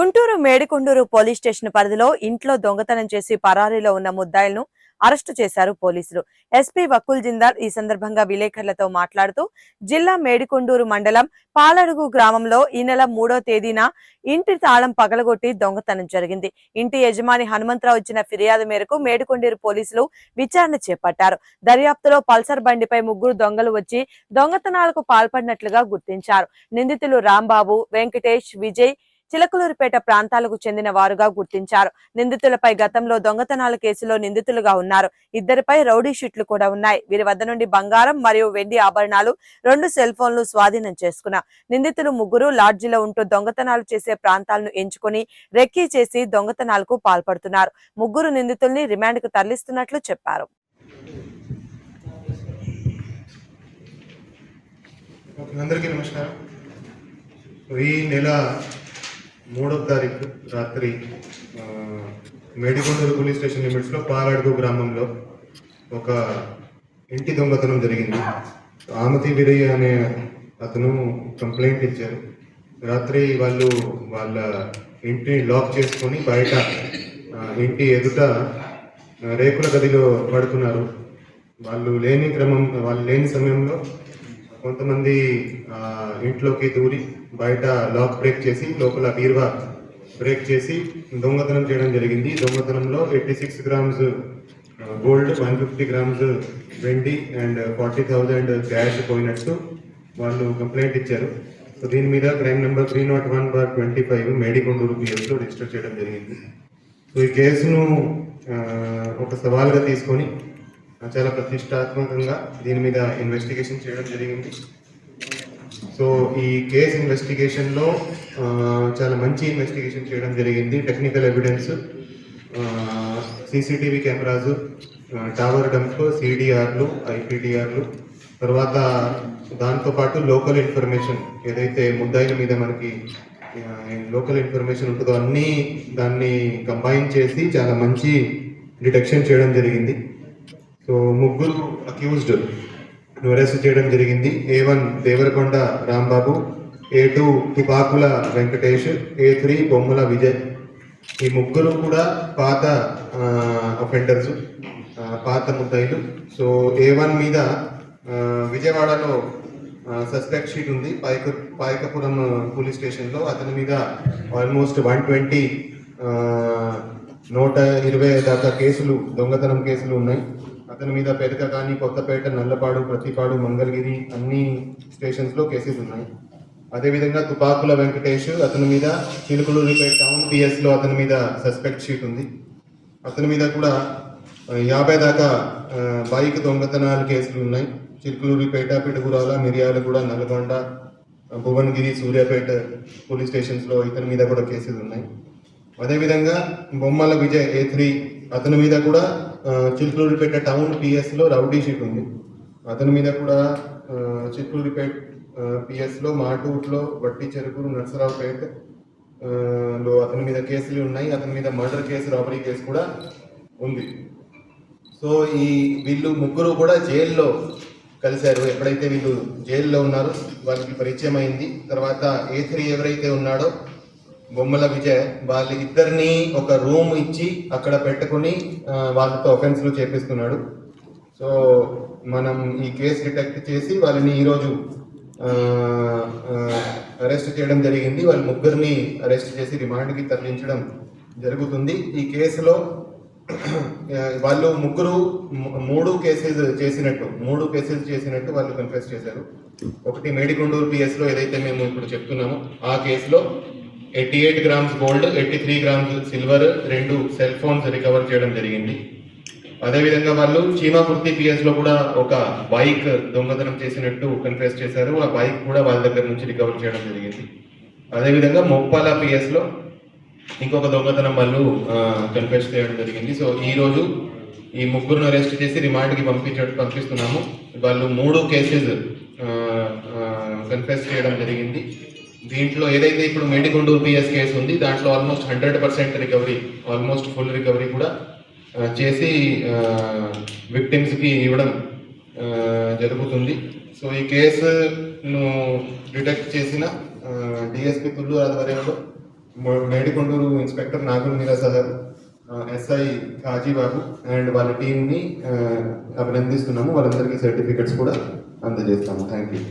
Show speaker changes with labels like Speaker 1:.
Speaker 1: Guntur Medikonduru police station పరిధిలో ఇంట్లో దొంగతనం చేసి పరారీలో ఉన్న ముద్దాయిలను అరెస్టు చేశారు పోలీసులు. ఎస్పీ వకుల్ జిందాల్ ఈ సందర్భంగా విలేకరులతో మాట్లాడుతూ జిల్లా మేడికొండూరు మండలం పాలడుగు గ్రామంలో ఈ నెల మూడో తేదీన ఇంటి తాళం పగలగొట్టి దొంగతనం జరిగింది. ఇంటి యజమాని హనుమంతరావు ఇచ్చిన ఫిర్యాదు మేరకు మేడికొండూరు పోలీసులు విచారణ చేపట్టారు. దర్యాప్తులో పల్సర్ బండిపై ముగ్గురు దొంగలు వచ్చి దొంగతనాలకు పాల్పడినట్లుగా గుర్తించారు. నిందితులు రాంబాబు వెంకటేష్ విజయ్ చిలకలూరుపేట ప్రాంతాలకు చెందిన వారుగా గుర్తించారు. నిందితులపై గతంలో దొంగతనాల కేసులో నిందితులుగా ఉన్నారు. ఇద్దరిపై రౌడీ షీట్లు కూడా ఉన్నాయి. వీరి వద్ద నుండి బంగారం మరియు వెండి ఆభరణాలు రెండు సెల్ ఫోన్లు స్వాధీనం చేసుకున్నారు. నిందితులు ముగ్గురు లాడ్జిలో ఉంటూ దొంగతనాలు చేసే ప్రాంతాలను ఎంచుకొని రెక్కీ చేసి దొంగతనాలకు పాల్పడుతున్నారు. ముగ్గురు నిందితుల్ని రిమాండ్కు తరలిస్తున్నట్లు చెప్పారు.
Speaker 2: అందరికీ నమస్కారం. ఈ నెల మూడో తారీఖు రాత్రి ఆ, మేడికొండూరు పోలీస్ స్టేషన్ లిమిట్స్లో పాలాడుగు గ్రామంలో ఒక ఇంటి దొంగతనం జరిగింది. ఆమతి విరయ్య అనే అతను కంప్లైంట్ ఇచ్చారు. రాత్రి వాళ్ళు వాళ్ళ ఇంటిని లాక్ చేసుకొని బయట ఇంటి ఎదుట రేకుల గదిలో పడుకున్నారు. వాళ్ళు లేని క్రమం వాళ్ళు లేని సమయంలో కొంతమంది ఇంట్లోకి దూరి బయట లాక్ బ్రేక్ చేసి లోపల బీరువా బ్రేక్ చేసి దొంగతనం చేయడం జరిగింది. దొంగతనంలో eighty six grams gold one fifty grams వెండి అండ్ ఫార్టీ థౌజండ్ క్యాష్ పోయినట్టు వాళ్ళు కంప్లైంట్ ఇచ్చారు. సో దీని మీద crime number three not one bar twenty five Medikonduru పిఎస్లో register చేయడం జరిగింది. సో ఈ కేసును ఒక సవాల్గా తీసుకొని చాలా ప్రతిష్టాత్మకంగా దీని మీద ఇన్వెస్టిగేషన్ చేయడం జరిగింది. సో ఈ కేసు ఇన్వెస్టిగేషన్లో చాలా మంచి ఇన్వెస్టిగేషన్ చేయడం జరిగింది. Technical evidence CCTV cameras tower dump సిడిఆర్లు ఐపీడిఆర్లు తర్వాత దాంతోపాటు లోకల్ ఇన్ఫర్మేషన్ ఏదైతే ముద్దాయిల మీద మనకి లోకల్ ఇన్ఫర్మేషన్ ఉంటుందో అన్నీ దాన్ని కంబైన్ చేసి చాలా మంచి డిటెక్షన్ చేయడం జరిగింది. సో ముగ్గురు అక్యూజ్డ్ అరెస్ట్ చేయడం జరిగింది. A one Devarakonda Rambabu A two Tupakula Venkatesh A three Bommala Vijay. ఈ ముగ్గురు కూడా పాత అఫెండర్స్ పాత ముద్దాయిలు. సో ఏ వన్ మీద విజయవాడలో సస్పెక్ట్ షీట్ ఉంది. పాయక పాయకపురం పోలీస్ స్టేషన్లో అతని మీద ఆల్మోస్ట్ వన్ ట్వంటీ నూట ఇరవై దాకా కేసులు దొంగతనం కేసులు ఉన్నాయి. అతని మీద పెదక కానీ కొత్తపేట నల్లపాడు ప్రతిపాడు మంగళగిరి అన్ని స్టేషన్స్లో కేసెస్ ఉన్నాయి. అదేవిధంగా తుపాకుల వెంకటేష్ అతని మీద చిలుకలూరిపేట టౌన్ పిఎస్లో అతని మీద సస్పెక్ట్ షీట్ ఉంది. అతని మీద కూడా యాభై దాకా బైక్ దొంగతనాలు కేసులు ఉన్నాయి. చిలుకలూరిపేట పిడుగురాల మిర్యాలగూడ నల్గొండ భువన్గిరి భువనగిరి సూర్యాపేట పోలీస్ స్టేషన్స్లో ఇతని మీద కూడా కేసులు ఉన్నాయి. అదేవిధంగా బొమ్మల విజయ్ ఏ త్రీ అతని మీద కూడా ఆ, టౌన్ పిఎస్లో రౌడీ షీట్ ఉంది. అతని మీద కూడా ఆ, పిఎస్లో మాటూట్లో వట్టి చెరుకు నర్సరావుపేట లో అతని మీద కేసులు ఉన్నాయి. అతని మీద మర్డర్ కేసు రాబరీ కేసు కూడా ఉంది. సో ఈ వీళ్ళు ముగ్గురు కూడా జైల్లో కలిశారు. ఎప్పుడైతే వీళ్ళు జైల్లో ఉన్నారో వాళ్ళకి పరిచయం అయింది. తర్వాత ఏ త్రీ ఎవరైతే ఉన్నాడో బొమ్మల విజయ్ వాళ్ళ ఇద్దరిని ఒక రూమ్ ఇచ్చి అక్కడ పెట్టుకుని వాళ్ళతో ఒఫెన్స్లు చేపిస్తున్నాడు. సో మనం ఈ కేసు డిటెక్ట్ చేసి వాళ్ళని ఈరోజు అరెస్ట్ చేయడం జరిగింది. వాళ్ళ ముగ్గురిని అరెస్ట్ చేసి రిమాండ్కి తరలించడం జరుగుతుంది. ఈ కేసులో వాళ్ళు ముగ్గురు మూడు కేసెస్ చేసినట్టు మూడు కేసెస్ చేసినట్టు వాళ్ళు కన్ఫెస్ చేశారు. ఒకటి మేడికొండూరు పిఎస్లో ఏదైతే మేము ఇప్పుడు చెప్తున్నామో ఆ కేసులో eighty eight grams gold eighty three grams silver రెండు సెల్ ఫోన్స్ రికవర్ చేయడం జరిగింది. అదేవిధంగా వాళ్ళు చీమాకుర్తి పిఎస్లో కూడా ఒక బైక్ దొంగతనం చేసినట్టు కన్ఫెస్ చేశారు. ఆ బైక్ కూడా వాళ్ళ దగ్గర నుంచి రికవర్ చేయడం జరిగింది. అదేవిధంగా మొప్పాల పిఎస్లో ఇంకొక దొంగతనం వాళ్ళు కన్ఫెస్ చేయడం జరిగింది. సో ఈ రోజు ఈ ముగ్గురును అరెస్ట్ చేసి రిమాండ్కి పంపించ పంపిస్తున్నాము. వాళ్ళు మూడు కేసెస్ కన్ఫెస్ చేయడం జరిగింది. దీంట్లో ఏదైతే ఇప్పుడు మేడికొండూరు పిఎస్ కేసు ఉంది దాంట్లో almost hundred percent recovery almost full recovery కూడా చేసి విక్టిమ్స్కి ఇవ్వడం జరుగుతుంది. సో ఈ కేసును డిటెక్ట్ చేసిన డిఎస్పి తుల్లు ఆధ్వర్యంలో Medigunduru Medikonduru inspector Nagul Meera sir SI Kazi Babu and వాళ్ళ టీంని అభినందిస్తున్నాము. వాళ్ళందరికీ సర్టిఫికెట్స్ కూడా అందజేస్తాము. Thank you